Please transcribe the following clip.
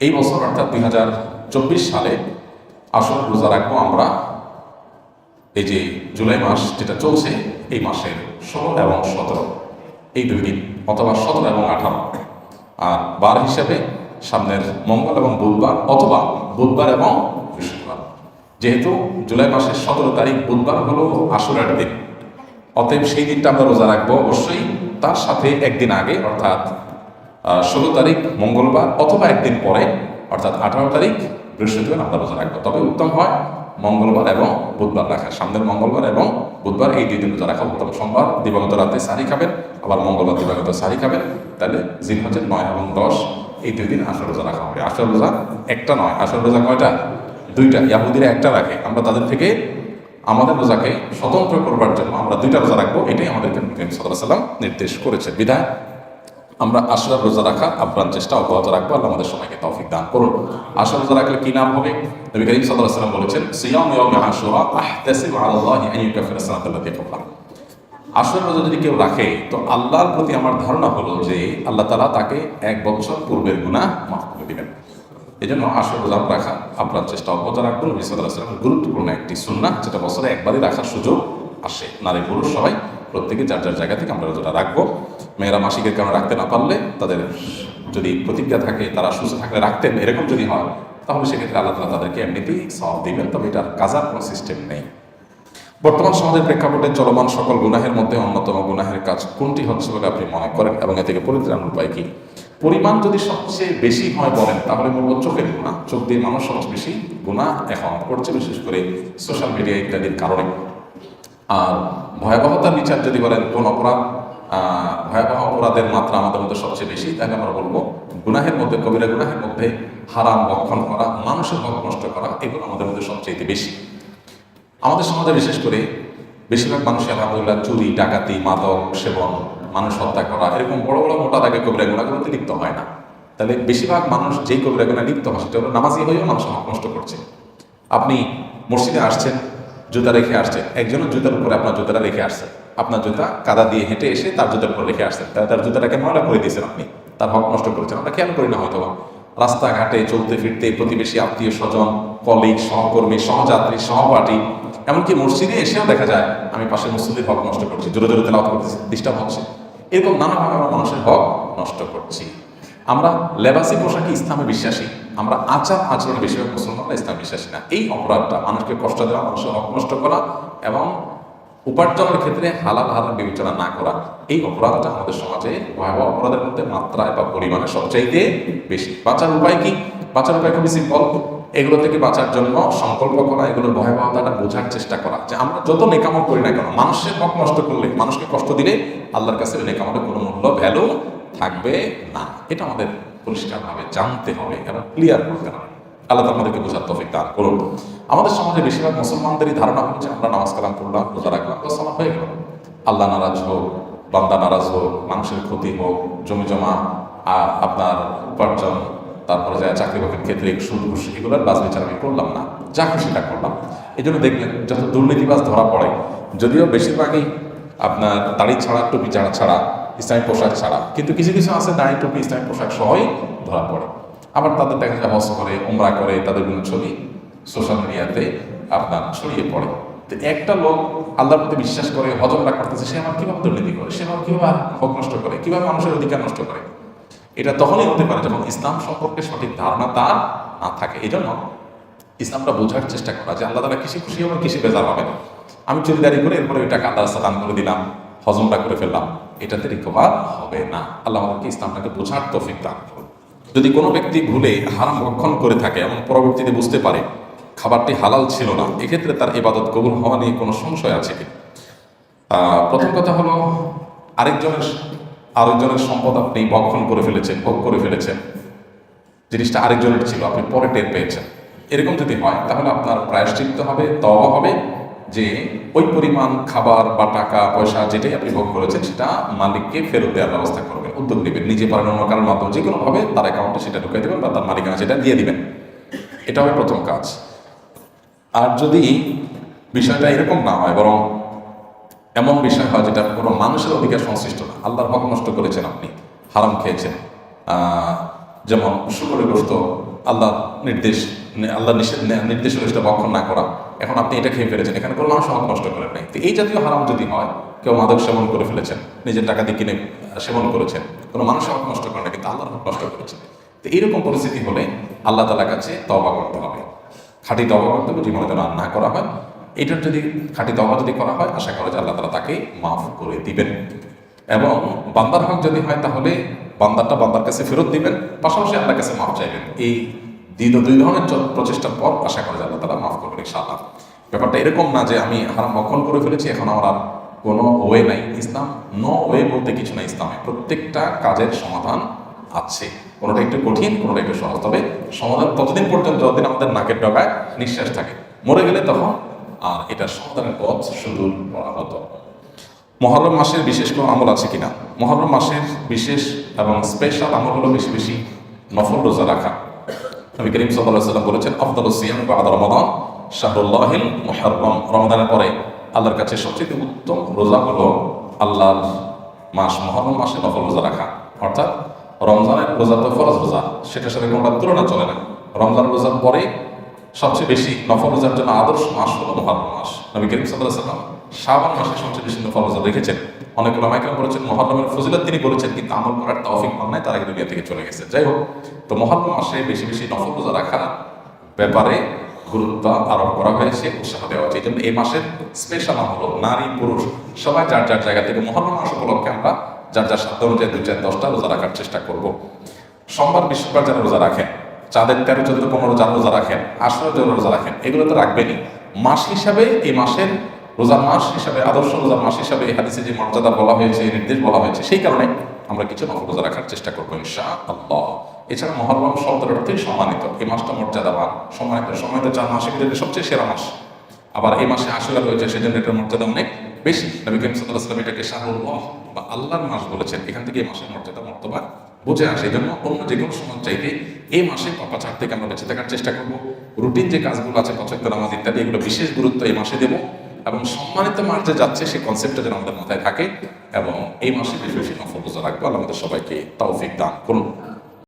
এই বছর, অর্থাৎ দুই হাজার চব্বিশ সালে আসল রোজা রাখব আমরা। এই যে জুলাই মাস যেটা চলছে, এই মাসের ষোলো এবং সতেরো। এই দুই দিন, অথবা সতেরো এবং আঠারো। আর বার হিসাবে সামনের মঙ্গল এবং বুধবার, অথবা বুধবার এবং বৃহস্পতিবার। যেহেতু জুলাই মাসের সতেরো তারিখ বুধবার হলো আসরের দিন, অতএব সেই দিনটা আমরা রোজা রাখব অবশ্যই। তার সাথে একদিন আগে, অর্থাৎ ষোলো তারিখ মঙ্গলবার অথবা একদিন পরে, অর্থাৎ আঠারো তারিখ বৃহস্পতিবার আমরা রোজা রাখব। তবে উত্তম হয় মঙ্গলবার এবং বুধবার রাখা। সামনের মঙ্গলবার এবং বুধবার এই দুই দিন রোজা রাখা উত্তম। সোমবার দিবাগত রাতে সারি খাবেন, আবার মঙ্গলবার দিবাগত সারি খাবেন। তাহলে জিন হচ্ছে নয় এবং দশ এই দুই দিন আসল রোজা রাখা হবে। আসল রোজা একটা নয়। আসল রোজা কয়টা? দুইটা। ইয়াহুদিরা একটা রাখে। আমরা তাদের থেকে আমাদের রোজাকে স্বতন্ত্র করবার জন্য আমরা দুইটা রোজা রাখব। এটাই আমাদেরকে সাল্লাম নির্দেশ করেছে বিধায় আমরা আসরার রোজা রাখা আপ্রাণ চেষ্টা, অব্যাহত রাখব, আল্লাহ আমাদের সময়কে তৌফিক দান করুন। আসর রোজা রাখলে কি নাম হবে? নবী করিম বলেছেন, সিয়াম আশুরা রোজা যদি কেউ রাখে, তো আল্লাহর প্রতি আমার ধারণা হলো যে আল্লাহ তালা তাকে এক বছর পূর্বের গুনাহ মাফ করে দিবেন। এই জন্য আসর রোজা রাখা আপনার চেষ্টা, অব্যাহত রাখবেন নবী সাল্লাহ সাল্লামের গুরুত্বপূর্ণ একটি সুন্না যেটা বছরে একবারই রাখার সুযোগ আসে। নারী পুরুষ সবাই প্রত্যেকে যার যার জায়গা থেকে আমরা রোজাটা রাখব। মেয়েরা মাসিকের কারণে রাখতে না পারলে তাদের যদি প্রতিজ্ঞা থাকে, তারা সুস্থ থাকলে রাখতেন, এরকম যদি হয়, তাহলে সেক্ষেত্রে আল্লাহ তালা তাদেরকে এমনিতেই সব দিবেন। তবে এটার কাজার কোনো সিস্টেম নেই। বর্তমান সমাজের প্রেক্ষাপটে চলমান সকল গুনাহের মধ্যে অন্যতম গুনাহের কাজ কোনটি হচ্ছে বলে আপনি মনে করেন? এবং এ থেকে পরিত্রাণ উপায় কি? পরিমাণ যদি সবচেয়ে বেশি হয় বলেন, তাহলে বলব চোখের গুণা চোখ দিয়ে মানুষ সবচেয়ে বেশি গুণা এখন করছে, বিশেষ করে সোশ্যাল মিডিয়া ইত্যাদির কারণে। আর ভয়াবহতার বিচার যদি বলেন কোন অপরাধ ভয়াবহ অপরাধের মাত্রা আমাদের মধ্যে সবচেয়ে বেশি, তাহলে আমরা বলব গুনাহের মধ্যে, কবিরা গুনাহের মধ্যে হারাম বক্ষণ করা, মানুষের হক নষ্ট করা, এগুলো আমাদের মধ্যে সবচেয়ে বেশি। আমাদের সমাজে বিশেষ করে বেশিরভাগ মানুষ আলহামদুলিল্লাহ চুরি, ডাকাতি, মাদক, সেবন, মানুষ হত্যা করা, এরকম বড় বড় মোটা দাগে কবিরা গুণাগুলোতে লিপ্ত হয় না। তাহলে বেশিরভাগ মানুষ যেই কবিরা গুণা লিপ্ত হয়, সেটা হলো নামাজি হয়েও মানুষের হক নষ্ট করছে। আপনি মসজিদে আসছেন জুতা রেখে আসছে। একজনও জুতার উপরে আপনার জুতাটা রেখে আসছে। আপনার জুতা কাদা দিয়ে হেঁটে এসে তার জুতার উপর রেখে আসছেন তাহলে তার জুতাটাকে ময়লা করে দিয়েছেন আপনি। তার হক নষ্ট করেছেন। আমরা খেয়াল করি না হয়তো। রাস্তাঘাটে চলতে ফিরতে প্রতিবেশী, আত্মীয় স্বজন কলিগ সহকর্মী, সহযাত্রী, সহপাঠী, এমনকি মসজিদে এসেও দেখা যায়, আমি পাশে মসজিদের হক নষ্ট করছি, জোরে জোরে তেলাওয়াত করতেছি ডিস্টার্ব হচ্ছে। এরকম নানাভাবে আমরা মানুষের হক নষ্ট করছি। আমরা লেবাসি পোশাকে ইসলামে বিশ্বাসী। আমরা আচার আচরণে বেশিরভাগ মুসলমানরা ইসলাম বিশ্বাসী না। এই অপরাধটা মানুষকে কষ্ট দেওয়া, মানুষের নষ্ট করা এবং উপার্জনের ক্ষেত্রে হালাল হালাল বিবেচনা না করা, এই অপরাধটা আমাদের সমাজে ভয়াবহ অপরাধের মধ্যে মাত্রায় বা পরিমাণে সবচাইতে বেশি। বাঁচার উপায় কি? বাঁচার উপায় খুবই সিম্পল এগুলো থেকে বাঁচার জন্য সংকল্প করা, এগুলোর ভয়াবহতাটা বোঝার চেষ্টা করা। যে আমরা যত নেকামল করি না কেন, মানুষের হক নষ্ট করলে, মানুষকে কষ্ট দিলে আল্লাহর কাছে ওই নেকামলের কোনো মূল্য ভ্যালু থাকবে না। এটা আমাদের পরিষ্কারভাবে জানতে হবে এবং ক্লিয়ার করতে হবে। আল্লাহ আমাদেরকে বোঝার তৌফিক দান করুন। আমাদের সমাজে বেশিরভাগ মুসলমানদেরই ধারণা হচ্ছে আমরা নামাজ কালাম করলাম রোজা রাখলাম সালাম হয়ে গেল। আল্লাহ নারাজ হোক, বান্দা নারাজ হোক, মানুষের ক্ষতি হোক, জমি জমা আপনার উপার্জন, তারপরে যায় চাকরি বাকরির ক্ষেত্রে সুদ, ঘুষ, এগুলোর বাজ বিচার আমি করলাম না। যা খুশিটা করলাম। এই জন্য দেখলেন যত দুর্নীতিবাজ ধরা পড়ে, যদিও বেশিরভাগই আপনার দাড়ি ছাড়া, টুপি ছাড়া ছাড়া ইসলামী পোশাক ছাড়া। কিন্তু কিছু কিছু আছে দাড়ি টুপি ইসলামী পোশাক সহই ধরা পড়ে। আবার তাদের দেখা যায় হজ করে ওমরা করে, তাদের কোনো ছবি সোশ্যাল মিডিয়াতে আপনার ছড়িয়ে পড়ে। তো একটা লোক আল্লাহর প্রতি বিশ্বাস করে হজমটা করতেছে, সে আমার কীভাবে দুর্নীতি করে? সে আমার কীভাবে হক নষ্ট করে? কীভাবে মানুষের অধিকার নষ্ট করে? এটা তখনই হতে পারে যখন ইসলাম সম্পর্কে সঠিক ধারণা তার না থাকে। এই জন্য ইসলামটা বোঝার চেষ্টা করা যে আল্লাহ তারা কৃষি খুশি হবে কৃষি বেজার হবে। আমি চুরিদারি করে এরপরে ওইটাকে আল্লাহ রাস্তা দান করে দিলাম, হজমটা করে ফেললাম। এটাতে রিকভার হবে না। আল্লাহ আমাদেরকে ইসলামটাকে বোঝার তৌফিক দান করুন। যদি কোনো ব্যক্তি ভুলে হারাম ভক্ষণ করে থাকে এবং পরবর্তীতে বুঝতে পারে খাবারটি হালাল ছিল না, এক্ষেত্রে তার ইবাদত কবুল হওয়া নিয়ে কোনো সংশয় আছে কি? প্রথম কথা হলো, আরেকজনের আরেকজনের সম্পদ আপনি ভক্ষণ করে ফেলেছেন, ভোগ করে ফেলেছেন। জিনিসটা আরেকজনের ছিল, আপনি পরে টের পেয়েছেন। এরকম যদি হয়, তাহলে আপনার প্রায়শ্চিত্ত হবে, তওবা হবে যে ওই পরিমাণ খাবার বা টাকা, পয়সা যেটাই আপনি ভোগ করেছেন, সেটা মালিককে ফেরত দেওয়ার ব্যবস্থা করবেন। উদ্যোগ নেবেন নিজে পারেন অন্য কারোর মাধ্যমে। যে কোনোভাবে তার অ্যাকাউন্টে সেটা ঢুকিয়ে দেবেন বা তার মালিকানা সেটা দিয়ে দিবেন। এটা হবে প্রথম কাজ। আর যদি বিষয়টা এরকম না হয়, বরং এমন বিষয় হয় যেটা কোনো মানুষের অধিকার সংশ্লিষ্ট না, আল্লাহর হক নষ্ট করেছেন আপনি, হারাম খেয়েছেন যেমন শুকরের গোস্ত আল্লাহ নির্দেশ আল্লাহ নির্দেশ সেটা ভক্ষণ না করা এখন আপনি এটা খেয়ে ফেলেছেন। এখানে কোনো মানুষ হক নষ্ট করেন নাই তো এই জাতীয় হারাম যদি হয়, কেউ মাদক সেবন করে ফেলেছেন, নিজের টাকা দিয়ে কিনে সেবন করেছেন, কোনো মানুষ হক নষ্ট করে না, কিন্তু আল্লাহর হক নষ্ট করেছেন তো এইরকম পরিস্থিতি হলে আল্লাহ তালার কাছে তবা করতে হবে। খাঁটি তবা করতে হবে, জীবনে যেন না করা হয়। এটার যদি খাঁটি তবা যদি করা হয়, আশা করা যায় আল্লাহ তালা তাকে মাফ করে দিবেন। এবং বান্দার হক যদি হয়, তাহলে বান্দারটা বান্দার কাছে ফেরত দিবেন, পাশাপাশি আল্লাহর কাছে মাফ চাইবেন। এই দ্বিতীয় দুই ধরনের প্রচেষ্টার পর আশা করা যায় তারা মাফ করবেন, ইনশাআল্লাহ। ব্যাপারটা এরকম না যে আমি হারাম ভক্ষণ করে ফেলেছি, এখন আমার আর কোনো ওয়ে নাই। ইসলাম নো ওয়ে বলতে কিছু নাই ইসলামে। প্রত্যেকটা কাজের সমাধান আছে। কোনোটা একটু কঠিন, কোনোটা একটু সহজ। তবে সমাধান ততদিন পর্যন্ত যতদিন আমাদের নাকের ডগায় নিঃশ্বাস থাকে, মরে গেলে তখন আর এটা সমাধানের পথ সুদূর করা হতো। মহরম মাসের বিশেষ কোনো আমল আছে কিনা? মহরম মাসের বিশেষ এবং স্পেশাল আমল হলো বেশি বেশি নফল রোজা রাখা। নবী করিম সাল্লাম বলেছেন আফদল সিয়াম বা আদা রমাদান, শাহরুল্লাহিল মুহররম। রমাদানের পরে আল্লাহর কাছে সবচেয়ে উত্তম রোজা হলো আল্লাহর মাস, মহরম মাসে নফল রোজা রাখা। অর্থাৎ রমজানের রোজা তো ফরজ রোজা, সেটার সাথে কোনোটা তুলনা চলে না। রমজান রোজার পরে সবচেয়ে বেশি নফল রোজার জন্য আদর্শ মাস হলো মহরম মাস। নবী করিম সাল্লাহ সাল্লাম শাবান মাসে সবচেয়ে বেশি নফল রোজা রেখেছেন অনেক ওলামাইকার বলেছেন, মহরমের ফজিলত তিনি বলেছেন, কিন্তু আমল করার তৌফিক পান নাই, তারা দুনিয়া থেকে চলে গেছে। যাই হোক, তো মহরম মাসে বেশি বেশি নফল রোজা রাখা ব্যাপারে গুরুত্ব আরোপ করা হয়েছে, উৎসাহ দেওয়া হয়েছে। এই মাসের স্পেশাল হলো নারী পুরুষ। সবাই যার যার জায়গা থেকে মহরম মাস উপলক্ষে আমরা যার যার সাধ্য অনুযায়ী দুই চার দশটা রোজা রাখার চেষ্টা করব। সোমবার, বৃহস্পতিবার যারা রোজা রাখেন, চাঁদের তেরো, চোদ্দ, পনেরো যারা রোজা রাখেন আশ্রয় যারা রোজা রাখেন, এগুলো তো রাখবেনই। মাস হিসাবে এই মাসের রোজার মাস হিসাবে, আদর্শ রোজার মাস হিসাবে হাদিসে যে মর্যাদা বলা হয়েছে নির্দেশ বলা হয়েছে, সেই কারণে আমরা কিছু নফল রোজা রাখার চেষ্টা করব ইনশা আল্লাহ এছাড়া মহরম শব্দের সম্মানিত। এই মাসটা মর্যাদাবান। সম্মানিত সম্মানিত চার মাসের ভিতরে সবচেয়ে সেরা মাস। আবার এই মাসে আশুরা রয়েছে, সেজন্য এটার মর্যাদা অনেক বেশি। নবী করিম সাল্লাহ সাল্লাম এটাকে শাহুল্লাহ বা আল্লাহর মাস বলেছেন। এখান থেকে এই মাসের মর্যাদা মর্তবা বুঝে আসে। এই জন্য অন্য যে কোনো সময় চাইতে এই মাসে পাপাচার থেকে আমরা বেঁচে থাকার চেষ্টা করব। রুটিন যে কাজগুলো আছে পছন্দ নামাজ ইত্যাদি, এগুলো বিশেষ গুরুত্ব এই মাসে দেবো। এবং সম্মানিত মাস যে যাচ্ছে সেই কনসেপ্টটা যেন আমাদের মাথায় থাকে এবং এই মাসে বেশি বেশি নফল রাখব আমাদের সবাইকে তৌফিক দান করুন।